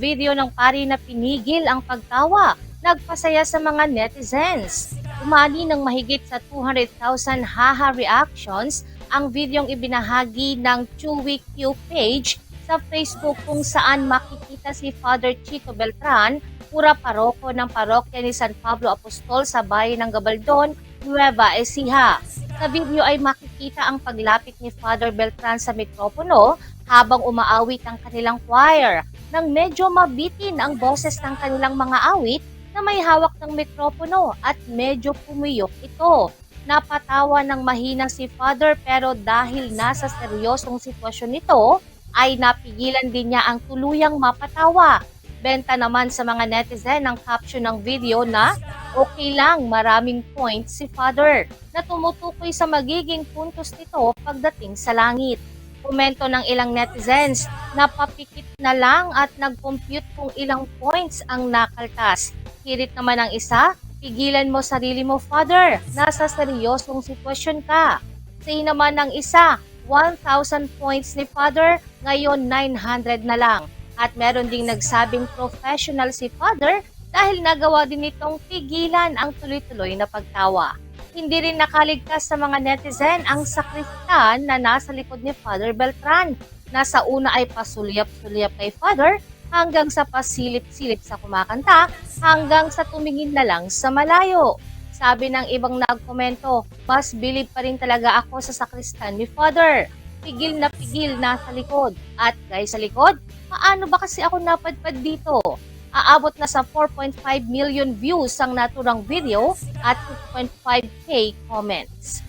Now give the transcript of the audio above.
video ng pari na pinigil ang pagtawa, nagpasaya sa mga netizens. Umani ng mahigit sa 200,000 haha reactions ang videong ibinahagi ng Chewy Q page sa Facebook kung saan makikita si Father Chico Beltran, pura paroko ng parokya ni San Pablo Apostol sa bayan ng Gabaldon, Nueva Ecija. Sa video ay makikita ang paglapit ni Father Beltran sa mikropono habang umaawit ang kanilang choir nang medyo mabitin ang boses ng kanilang mga awit na may hawak ng mikropono at medyo pumiyok ito. Napatawa ng mahina si Father pero dahil nasa seryosong sitwasyon nito, ay napigilan din niya ang tuluyang mapatawa. Benta naman sa mga netizen ang caption ng video na okay lang maraming points si Father na tumutukoy sa magiging puntos nito pagdating sa langit. Komento ng ilang netizens, napapikit na lang at nag-compute kung ilang points ang nakaltas. Hirit naman ang isa, pigilan mo sarili mo, Father. Nasa seryosong sitwasyon ka. Say naman ng isa, 1,000 points ni Father, ngayon 900 na lang. At meron ding nagsabing professional si Father dahil nagawa din itong pigilan ang tuloy-tuloy na pagtawa. Hindi rin nakaligtas sa mga netizen ang sakristan na nasa likod ni Father Beltran. Nasa una ay pasulyap-sulyap kay Father hanggang sa pasilip-silip sa kumakanta hanggang sa tumingin na lang sa malayo. Sabi ng ibang nagkomento, mas bilib pa rin talaga ako sa sakristan ni Father. Pigil na pigil nasa likod. At guys sa likod, paano ba kasi ako napadpad dito? Aabot na sa 4.5 million views ang naturang video at 2.5k comments.